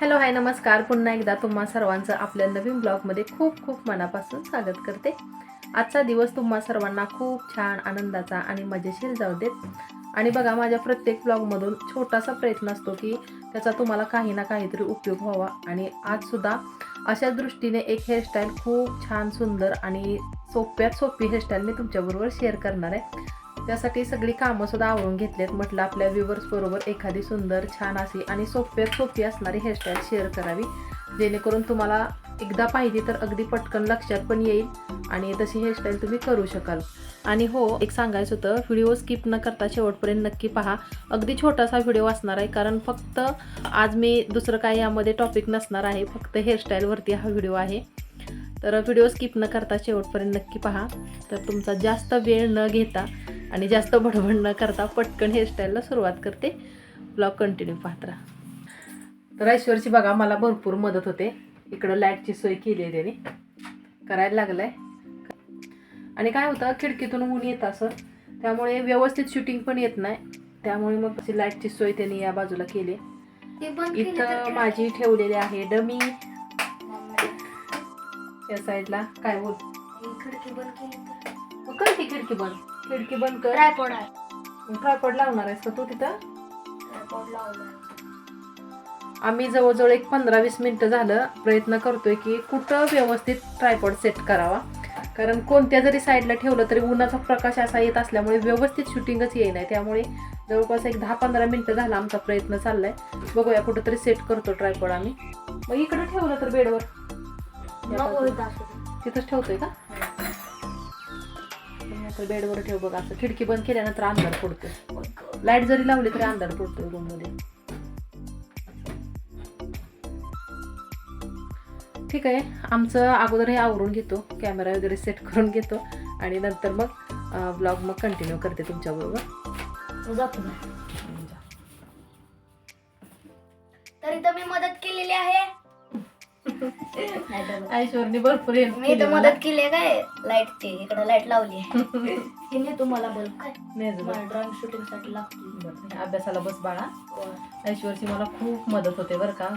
Hello hi नमस्कार. पुन्हा एकदा तुम्हा सर्वांचं आपल्या नवीन ब्लॉगमध्ये खूप खूप मनापासून स्वागत करते. आजचा दिवस तुम्हा सर्वांना खूप छान आनंदाचा आणि मजेशीर जाऊ देत. आणि बघा माझ्या प्रत्येक ब्लॉगमधून छोटासा प्रयत्न असतो की त्याचा तुम्हाला काही ना काहीतरी उपयोग व्हावा. आणि आजसुद्धा अशा दृष्टीने एक हेअरस्टाईल खूप छान सुंदर आणि सोप्यात सोपी हेअरस्टाईल मी तुमच्याबरोबर शेअर करणार आहे. त्यासाठी सगळी कामंसुद्धा आवरून घेतलेत. म्हटलं आपल्या व्ह्युअर्स बरोबर एखादी सुंदर छान अशी आणि सोप्यात सोपी असणारी हेअरस्टाईल शेअर करावी. जेणेकरून तुम्हाला एकदा पाहिजे तर अगदी पटकन लक्षात पण येईल आणि तशी हेअरस्टाईल तुम्ही करू शकाल. आणि हो एक सांगायचं होतं व्हिडिओ स्किप न करता शेवटपर्यंत नक्की पहा. अगदी छोटासा व्हिडिओ असणार आहे कारण फक्त आज मी दुसरं काही यामध्ये टॉपिक नसणार आहे. फक्त हेअरस्टाईलवरती हा व्हिडिओ आहे. तर व्हिडिओ स्किप न करता शेवटपर्यंत नक्की पहा. तर तुमचा जास्त वेळ न घेता आणि जास्त बडबड न करता पटकन हेअरस्टाईलला सुरुवात करते. ब्लॉग कंटिन्यू पाहत राहा. तर ऐश्वरची बघा मला भरपूर मदत होते. इकडं लाईटची सोय केली आहे त्याने. करायला लागलं आहे आणि काय होतं खिडकीतून ऊन येतं असं. त्यामुळे व्यवस्थित शूटिंग पण येत नाही. त्यामुळे मग अशी लाईटची सोय त्यांनी या बाजूला केली. इथं? माझी ठेवलेली आहे डमी. या साईडला. काय बोल? ही खिडकी बंद केली मग कर ती खिडकी बंद. खिडकी बंद कर. ट्रायपॉड आहे. ट्रायपॉड लावणार आहेस का तू तिथं? ट्रायपॉड आम्ही जवळजवळ एक पंधरा वीस मिनटं झालं. प्रयत्न करतोय की कुठं व्यवस्थित ट्रायपॉड सेट करावा. कारण कोणत्या जरी साईडला ठेवलं तरी उन्हाचा प्रकाश असा येत असल्यामुळे व्यवस्थित शूटिंगच येई नाही त्यामुळे जवळपास एक दहा पंधरा मिनटं झाला आमचा प्रयत्न चाललाय. बघूया कुठंतरी सेट करतो ट्रायपॉड आम्ही. मग इकडं ठेवलं तर बेडवर. तिथंच ठेवतोय का? तर बेडवर ठेव बघ असं. खिडकी बंद केल्यानंतर अंधार पडतोय. लाइट जरी लावली तरी अंधार पडतोय रूममध्ये. ठीक आहे. आमचं अगोदर हे आवरून घेतो. कॅमेरा वगैरे सेट करून घेतो. आणि नंतर मग ब्लॉग मग कंटिन्यू करते तुमच्याबरोबर. जातो. तर इथं मी मदत केलेली आहे. तर- ऐश्वरनी भरपूर help मी केली मला. मदत केली आहे काय? लाईटची इकडे लाइट लावली आहे. हिने तुम्हाला बल्ब काय? नाही जमत. मला ड्रॉइंग शूटिंगसाठी लागते बरं, अभ्यासाला बस बाळा. ऐश्वरची मला खूप मदत होते बरं का.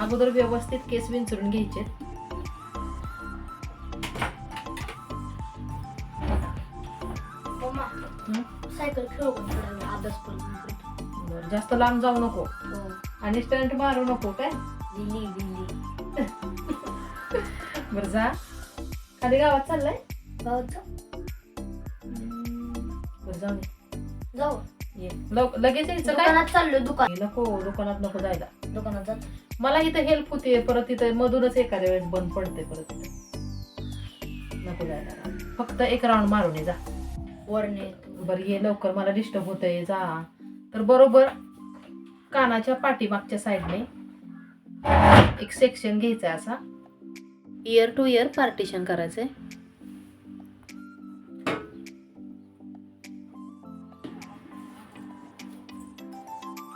अगोदर व्यवस्थित केस विंचरून घ्यायचे. मम्मा सायकल खेळू पण थोडा वेळ करतो. बरं, जास्त लांब जाऊ नको. हो. आणि स्टंट मारू नको काय? दिल्ली दिल्ली बरं जा. खाली गावात चाललंय? बरं जाऊ दे. जाऊ. ये. लव- लगेच यायचं काय? दुकानात चाललोय दुकान. नको दुकानात नको जायला. दुकानात जात मला इथं हेल्प होते परत इथं मधूनच एखाद्या वेळेस बंद पडते परत इथं. नको जायला. फक्त एक राऊंड मारून ये जा. वरणे बरं ये लवकर मला डिस्टर्ब होतंय जा. तर बरोबर कानाच्या पाठीमागच्या साईडने एक सेक्शन घ्यायचा आहे असा. इयर टू इयर पार्टिशन करायचंय.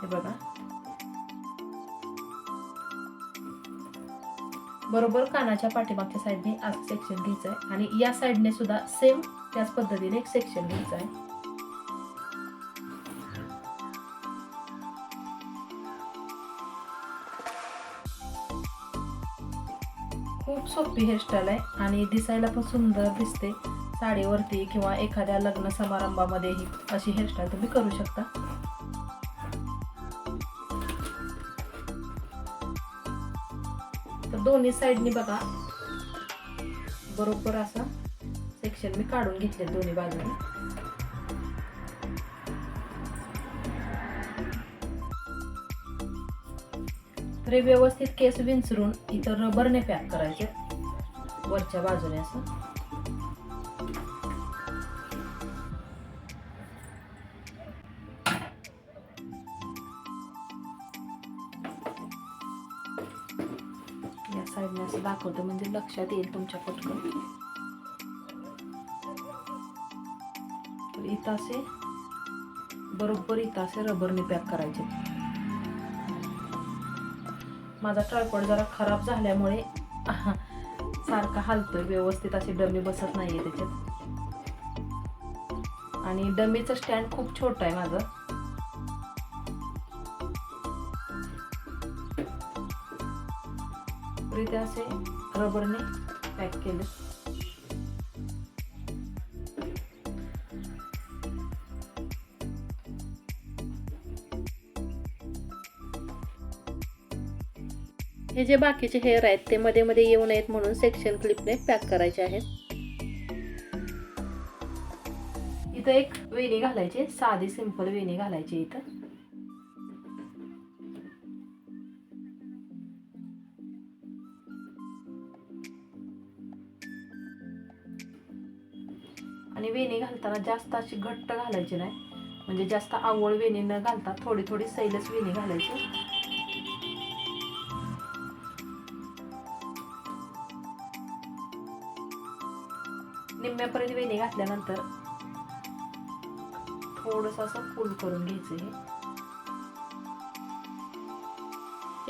हे बघा. बरोबर कानाच्या पाठीमागच्या साईडने असं सेक्शन घ्यायचं आहे आणि या साईडने सुद्धा सेम त्याच पद्धतीने एक सेक्शन घ्यायचं आहे खूप सोपी हेअरस्टाईल आहे आणि दिसायला पण सुंदर दिसते. साडीवरती किंवा एखाद्या लग्न समारंभामध्येही अशी हेअरस्टाईल तुम्ही करू शकता. तर दोन्ही साईडनी बघा. बरोबर असा सेक्शन मी काढून घेतले दोन्ही बाजूने. तर व्यवस्थित केस विंचरून इथं रबरने पॅक करायचे. वरच्या बाजूने असं. या साईडने असं दाखवतो म्हणजे लक्षात येईल तुमच्या पटकन. इथं असे बरोबर इथं असे रबरने पॅक करायचे. माझा ट्रायपॉड जरा खराब झाल्यामुळे सारखा हालतोय व्यवस्थित अशी डमी बसत नाहीये त्याच्यात. आणि डमीचं स्टँड खूप छोटं आहे माझं. तर असे रबरने पॅक केले. हे जे बाकीचे हेअर आहेत ते मध्ये मध्ये येऊ नयेत म्हणून सेक्शन क्लिपने पॅक करायचे आहेत. इथं एक वेणी घालायची साधी सिंपल वेणी घालायची इथं. आणि वेणी घालताना जास्त अशी घट्ट घालायची नाही. म्हणजे जास्त आवळ वेणी न घालता थोडी थोडी सैलच वेणी घालायची. निम्म्यापर्यंत वेणी घातल्यानंतर थोडस असं फुल करून घ्यायचं हे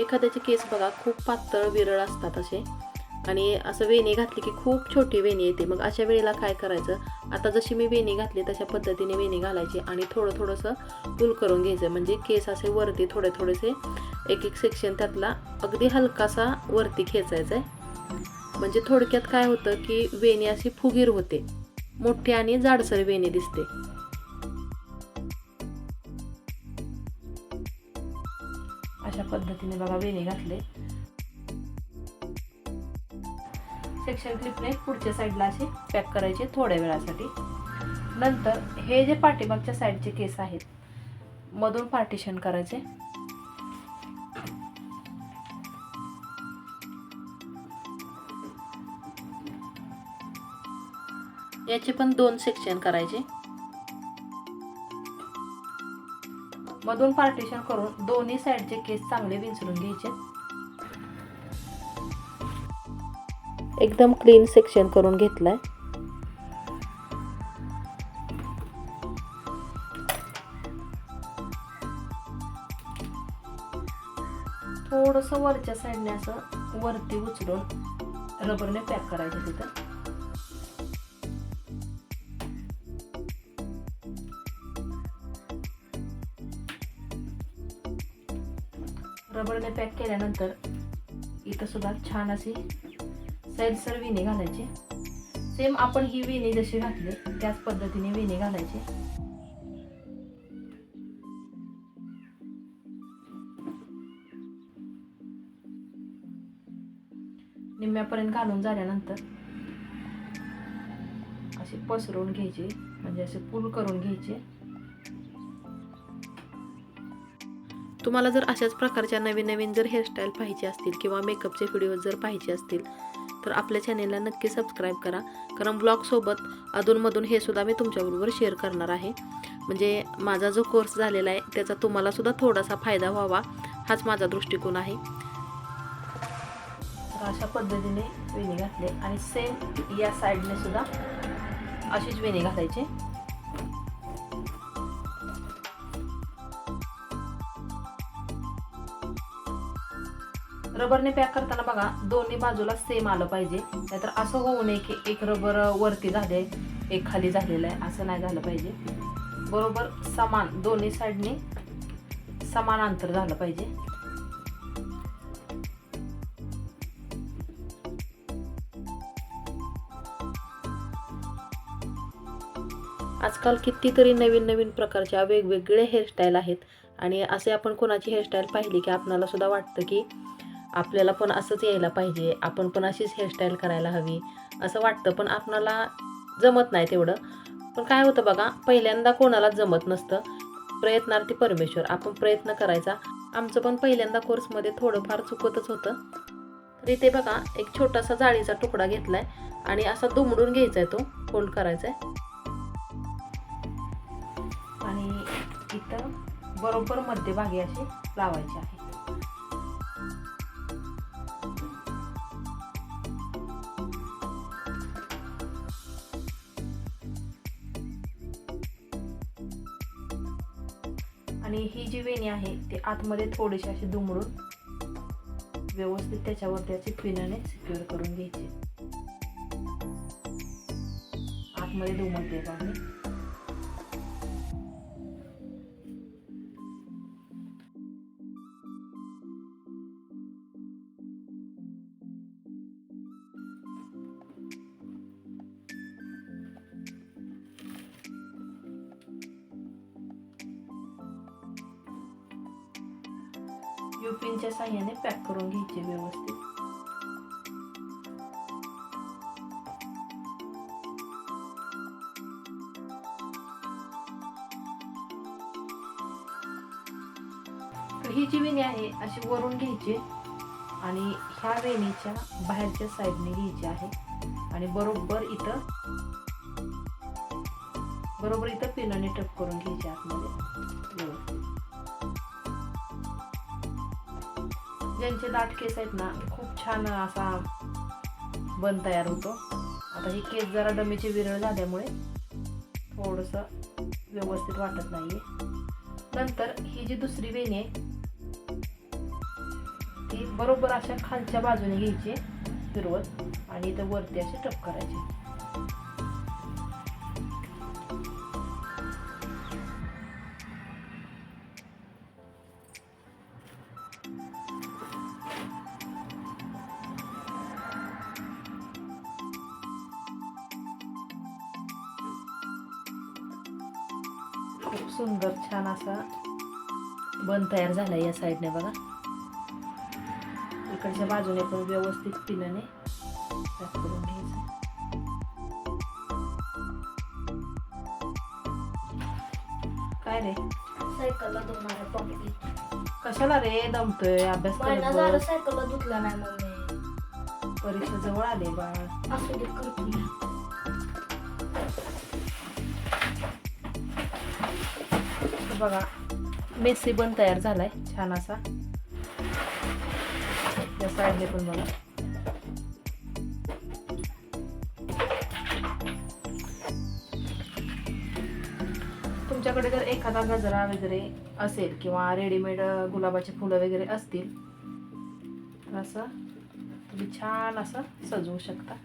एखाद्याचे केस बघा खूप पातळ विरळ असतात असे. आणि असं वेणी घातली की खूप छोटी वेणी येते. मग अशा वेळेला काय करायचं? आता जशी मी वेणी घातली तशा पद्धतीने वेणी घालायची आणि थोडं थोडंसं पूल करून घ्यायचं म्हणजे केस असे वरती थोडे थोडेसे एक एक सेक्शन त्यातला अगदी हलकासा वरती खेचायचा आहे म्हणजे थोडक्यात काय होतं की वेणी अशी फुगीर होते. मोठी आणि जाडसर वेणी दिसते. अशा पद्धतीने बघा वेणी घातले. सेक्शन क्लिपने पुढच्या साईडला असे पॅक करायचे थोड्या वेळासाठी. नंतर हे जे पाठीमागच्या साईडचे केस आहेत मधून पार्टिशन करायचे. याचे पण दोन सेक्शन करायचे. मधून पार्टिशन करून दोन्ही साईडचे केस चांगले विंचरून घ्यायचे. एकदम क्लीन सेक्शन करून घेतलाय. थोडस वरच्या साईडने असं वरती उचलून रबरने पॅक करायचं तिथं. पूर्ण पॅक केल्यानंतर इथं सुद्धा छान अशी सैलसर विणे घालायचे. सेम आपण ही विणी जशी घातली त्याच पद्धतीने विणे घालायचे. निम्म्यापर्यंत घालून झाल्यानंतर असे पसरवून घ्यायचे म्हणजे असे पूल करून घ्यायचे. तुम्हाला जर अशाच प्रकारच्या नवीन नवीन जर हेअरस्टाईल पाहिजे असतील किंवा मेकअपचे व्हिडिओ जर पाहिजे असतील तर आपल्या चॅनेलला नक्की सबस्क्राईब करा. कारण ब्लॉगसोबत अधूनमधून हे सुद्धा मी तुमच्याबरोबर शेअर करणार आहे. म्हणजे माझा जो कोर्स झालेला आहे त्याचा तुम्हालासुद्धा थोडासा फायदा व्हावा हाच माझा दृष्टिकोन आहे. तर अशा पद्धतीने वेणी घातले आणि सेम या साईडने सुद्धा अशीच वेणी घालायची. रबरने पॅक करताना बघा दोन्ही बाजूला सेम आलं पाहिजे. नाहीतर असं होऊ नये की एक रबर वरती झाले एक खाली झालेलं आहे असं नाही झालं पाहिजे. बरोबर समान दोन्ही साईडने समान अंतर झालं पाहिजे. आजकाल कितीतरी नवीन नवीन प्रकारच्या वेगवेगळे हेअरस्टाईल आहेत. आणि असे आपण कोणाची हेअरस्टाईल पाहिली की आपणाला सुद्धा वाटतं की आपल्याला पण असंच यायला पाहिजे. आपण पण अशीच हेअरस्टाईल करायला हवी. असं वाटतं पण आपणाला जमत नाही तेवढं. पण काय होतं बघा पहिल्यांदा कोणालाच जमत नसतं. प्रयत्नार्थी परमेश्वर आपण प्रयत्न करायचा. आमचं पण पहिल्यांदा कोर्समध्ये थोडंफार चुकतच होतं. तर इथे बघा एक छोटासा जाळीचा तुकडा आहे आणि असा दुमडून घ्यायचा आहे तो. फोल्ड करायचा आहे आणि इथं बरोबर मध्यभागी असे लावायचे आहे. ही आहे. ते आतमध्ये थोडीशी अशी दुमडून व्यवस्थित त्याच्यावरती अशी पिनाने सिक्युअर करून घ्यायचे. आतमध्ये दुमडते पाणी युपिनच्या साह्याने पॅक करून घ्यायचे व्यवस्थित. ही जी वेणी आहे अशी वरून घ्यायची आणि ह्या वेणीच्या बाहेरच्या साईडने घ्यायची आहे. आणि बरोबर इथं बरोबर इथं पिनाने टप करून घ्यायची आतमध्ये. ज्यांचे दाट केस आहेत ना खूप छान असा बन तयार होतो. आता ही केस जरा डमीची विरळ झाल्यामुळे थोडंसं व्यवस्थित वाटत नाहीये. नंतर ही जी दुसरी वेणी आहे ती बरोबर अशा खालच्या बाजूने घ्यायची फिरवत आणि इथं वरती असे टप करायचे. बन तयार झाला या साईडने बघा. इकडच्या बाजूने पण व्यवस्थित पिनाने पॅक करून घ्यायचं. काय रे? सायकलला धुणार पॉकेट कशाला रे दमतोय? अभ्यास महिना करत झालं बस. सायकलला धुतला नाही मम्मी. परीक्षा जवळ आले बाळ. असू दे करतो मी. तर बघा मेसी पण तयार झालाय छान असा. या साईडने पण बघा. तुमच्याकडे जर एखादा गजरा वगैरे असेल किंवा रेडीमेड गुलाबाची फुलं वगैरे असतील तर असं तुम्ही छान असं सजवू शकता.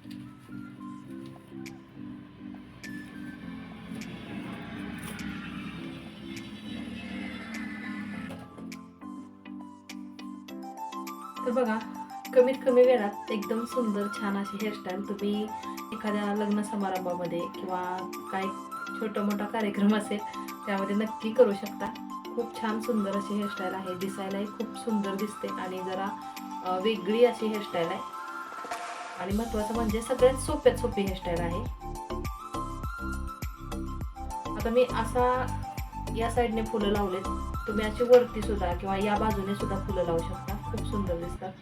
बघा कमीत कमी वेळात एकदम सुंदर छान अशी हेअरस्टाईल तुम्ही एखाद्या लग्न समारंभामध्ये किंवा काय छोटा मोठा कार्यक्रम असेल त्यामध्ये नक्की करू शकता. खूप छान सुंदर अशी हेअरस्टाईल आहे. दिसायलाही खूप सुंदर दिसते आणि जरा वेगळी अशी हेअरस्टाईल आहे. आणि महत्त्वाचं म्हणजे सगळ्यात सोप्यात सोपी हेअरस्टाईल आहे. आता मी असा या साईडने फुलं लावलेत. तुम्ही अशी वरती सुद्धा किंवा या बाजूने सुद्धा फुलं लावू शकता. खूप सुंदर दिसतात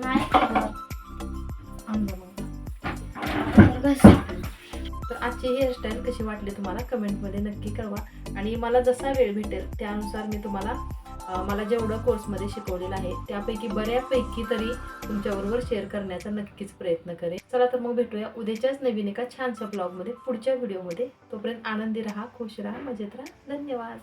नाही तर आजची हेअरस्टाईल कशी वाटली तुम्हाला? कमेंटमध्ये नक्की कळवा. आणि मला जसा वेळ भेटेल त्यानुसार मी तुम्हाला मला जेवढं कोर्समध्ये शिकवलेलं आहे त्यापैकी बऱ्यापैकी तरी तुमच्याबरोबर शेअर करण्याचा नक्कीच प्रयत्न करेन. चला तर मग भेटूया उद्याच्याच नवीन एका छानशा ब्लॉगमध्ये पुढच्या व्हिडिओमध्ये तोपर्यंत आनंदी राहा खुश राहा मजेत राहा. धन्यवाद.